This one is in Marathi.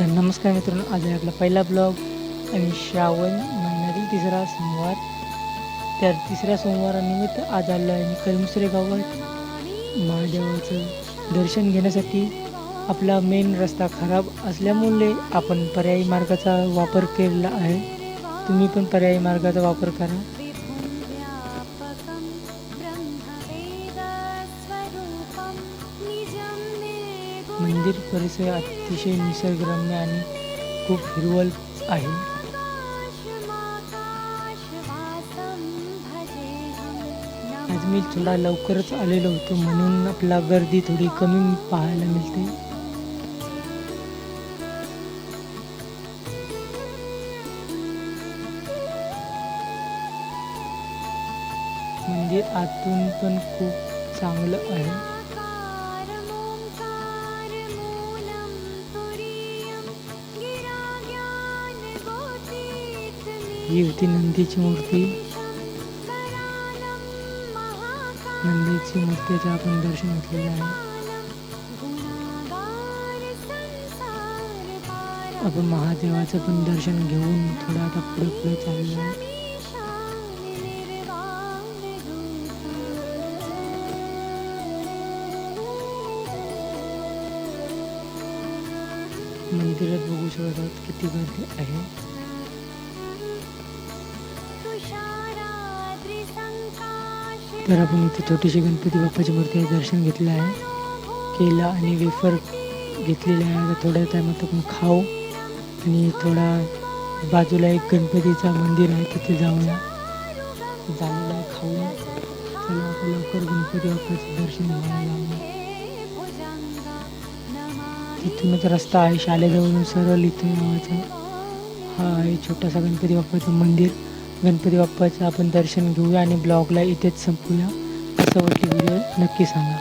तर नमस्कार मित्रांनो आज आहे आपला पहिला ब्लॉग आणि श्रावण महिन्यातील तिसरा सोमवार. त्या तिसऱ्या सोमवारानिमित्त आज आलो आहे मी कलमुसरे गावात. महादेवाचं दर्शन घेण्यासाठी आपला मेन रस्ता खराब असल्यामुळे आपण पर्यायी मार्गाचा वापर केलेला आहे. तुम्ही पण पर्यायी मार्गाचा वापर करा. मंदिर परिसर अतिशय निसर्गरम्य आणि खूप हिरवळ आहे. आज मी थोडा लवकरच आलेलो होतो म्हणून आपला गर्दी थोडी कमी पाहायला मिळते. मंदिर आतून पण खूप चांगलं आहे. ही होती नंदीची मूर्ती. नंदीची मूर्तीचं आपण दर्शन घेतलेलं आहे. आपण महादेवाचं पण दर्शन घेऊन थोडं आता पुढे पुढे चाललो आहे. मंदिरात बघू शकत आहोत किती गर्दी आहे. तर आपण इथे छोटीशी गणपती बाप्पाची मूर्ती दर्शन घेतलं आहे. केला आणि वेफर घेतलेले आहे. आता थोड्या टायमात आपण खाऊ. आणि थोडा बाजूला एक गणपतीचा मंदिर आहे तिथे जाऊया जाऊया खाऊया चला आपण लवकर गणपती बाप्पाचं दर्शन घ्यायला जाऊया तिथूनच रस्ता आहे शाळेजवळून सरळ इथे नावाचा हा आहे छोटासा गणपती बाप्पाचं मंदिर. गणपती बाप्पाचं आपण दर्शन घेऊया आणि ब्लॉगला इथेच संपूया. कसं वाटली व्हिडिओ नक्की सांगा.